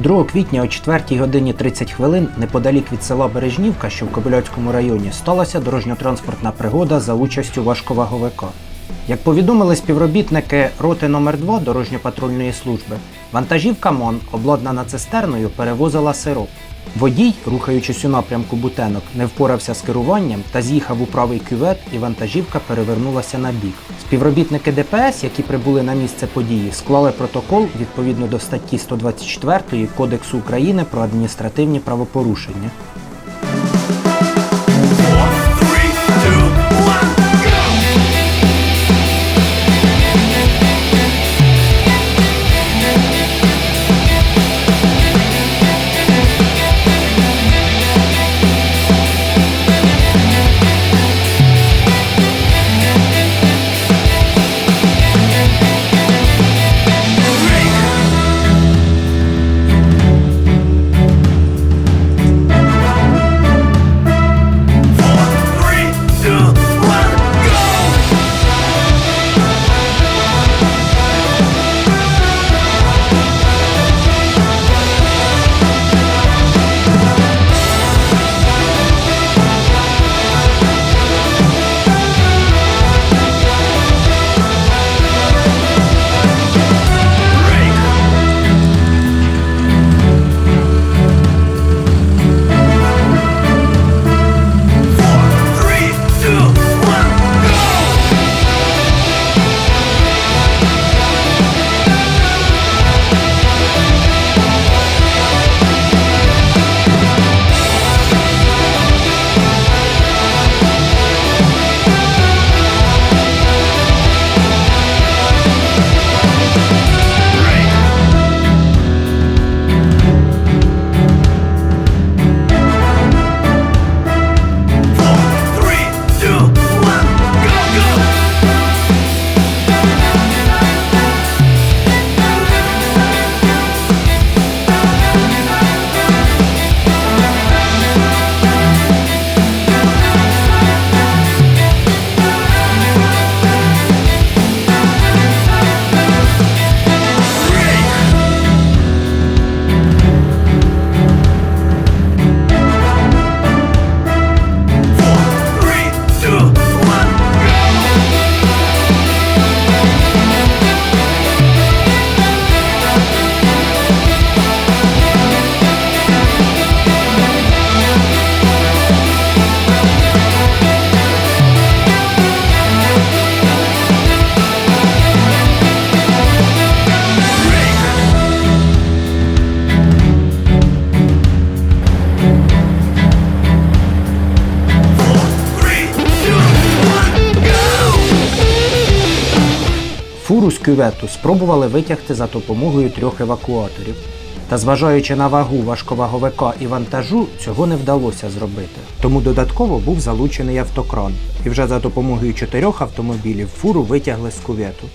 2 квітня о 4 годині 30 хвилин неподалік від села Бережнівка, що в Кобиляцькому районі, сталася дорожньо-транспортна пригода за участю важковаговика. Як повідомили співробітники роти номер 2 дорожньо-патрульної служби, вантажівка МОН, обладнана цистерною, перевозила сироп. Водій, рухаючись у напрямку бутенок, не впорався з керуванням та з'їхав у правий кювет, і вантажівка перевернулася на бік. Співробітники ДПС, які прибули на місце події, склали протокол відповідно до статті 124 Кодексу України про адміністративні правопорушення. Фуру з кювету спробували витягти за допомогою трьох евакуаторів. Та зважаючи на вагу важковаговика і вантажу, цього не вдалося зробити. Тому додатково був залучений автокран, і вже за допомогою чотирьох автомобілів фуру витягли з кювету.